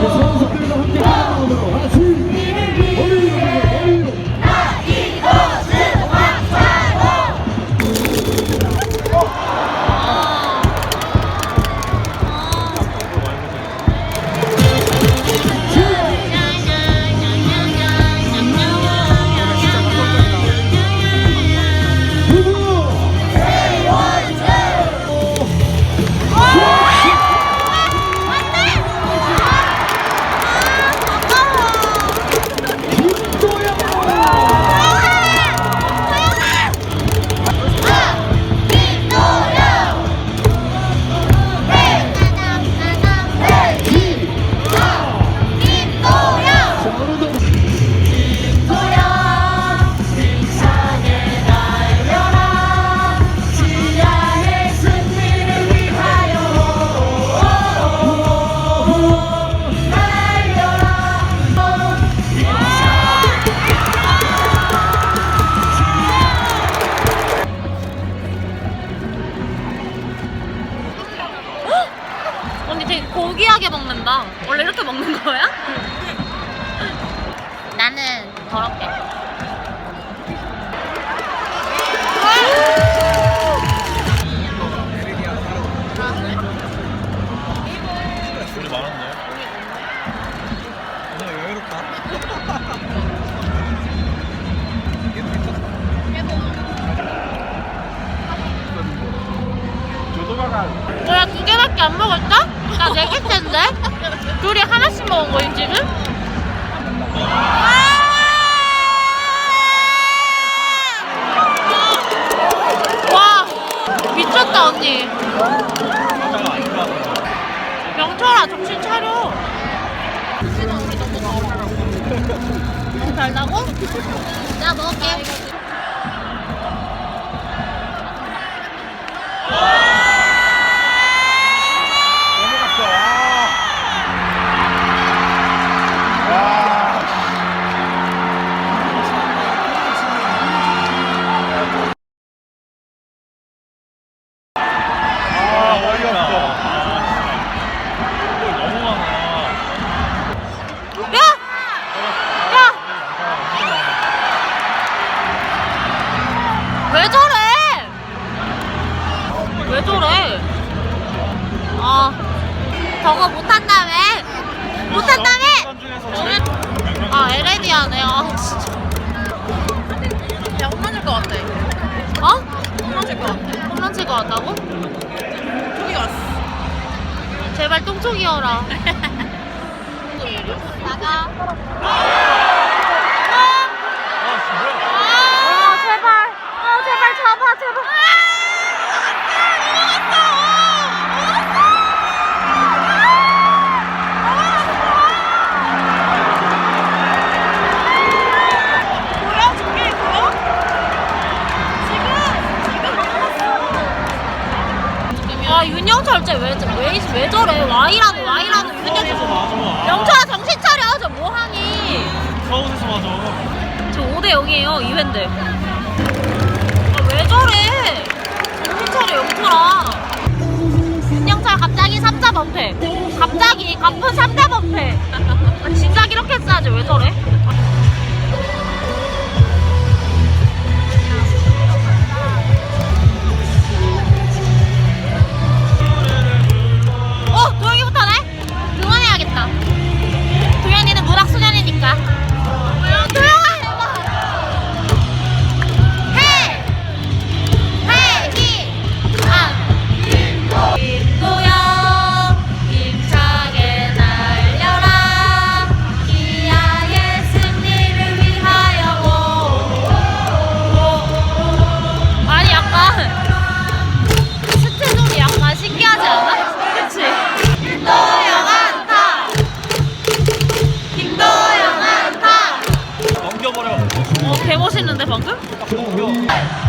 Nós vamos 이렇게 먹는 거야? 나는 더럽게. 많았네. 여유롭다. 조도마가 뭐야 두 개밖에 안 먹었어? 나네 개째인데? 둘이 하나씩 먹은 거임 지금? 와 미쳤다 언니. 명철아 정신 차려 너무 달다고? 나 먹을게 넘 칠것 같다고? 똥이 왔어. 제발 똥총이어라. 나가. 윤영철 쟤왜 왜, 왜 저래? 와이라고 와이라고 윤영철. 영철아 정신 차려. 저 뭐하니? 서울에서 맞아. 저 5대 0이에요 2회인데 아, 왜 저래? 정신 차려 영철아. 윤영철 갑자기 3자 범패. 갑자기 갑분 3대 범패. 아, 진작 이렇게 했어야지. 왜 저래 방금?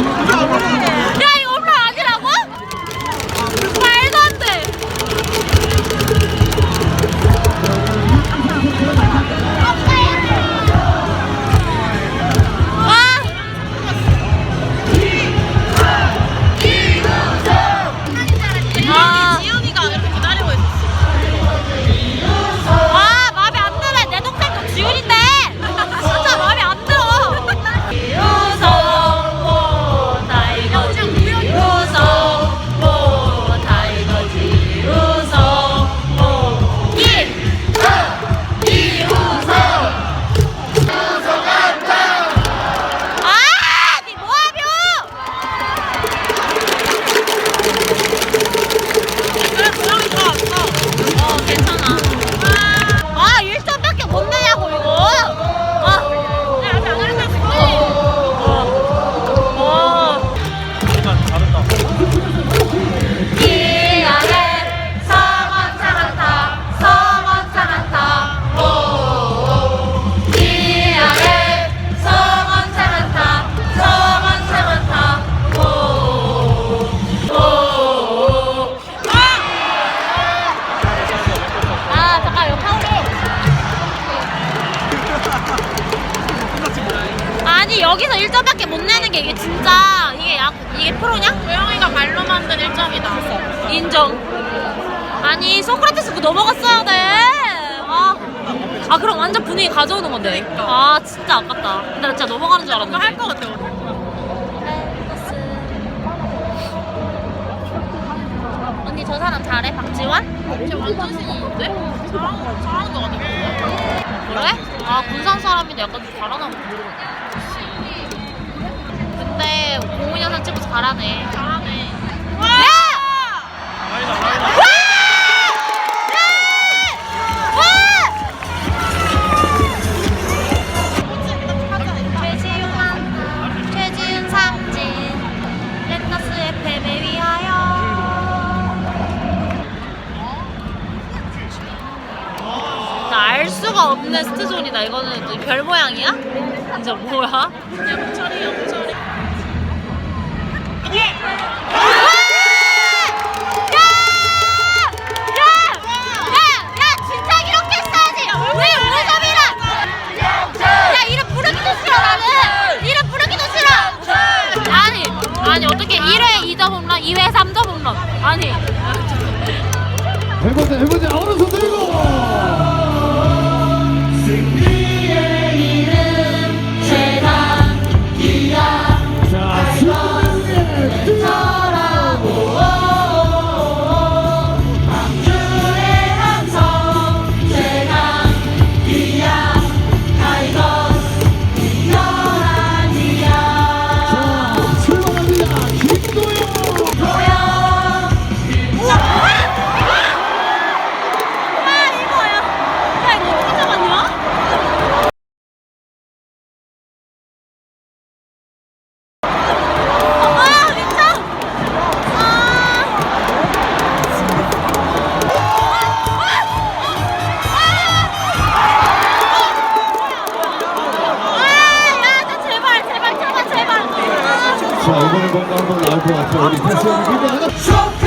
No, no, no. 가져오는 건데. 아 진짜 아깝다. 나 진짜 넘어가는 줄 알았는데. 할것 같아, 오늘. 언니 저 사람 잘해? 박지원? 쟤 완전 신인인데? 잘하는, 잘하는 것 같아. 그래? 아 군산 사람인데 약간 좀 잘하나 보다. 근데 공훈 영상 찍고 잘하네. 잘하네. 야! 라이다 라이다 수가 없는 스트존이다. 이거는 별 모양이야? 이제 뭐야? 영철이, 영철이. 진짜 이렇게 써야지! 왜 5점이라! 야, 이름 부르기도 싫어, 나는! 이름 부르기도 싫어! 아니, 아니, 어떻게 1회 2점 홈런, 2회 3점 홈런. 아니. 해보자 해보자 오른손 들고 나올 것 같아. 우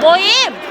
Boyim.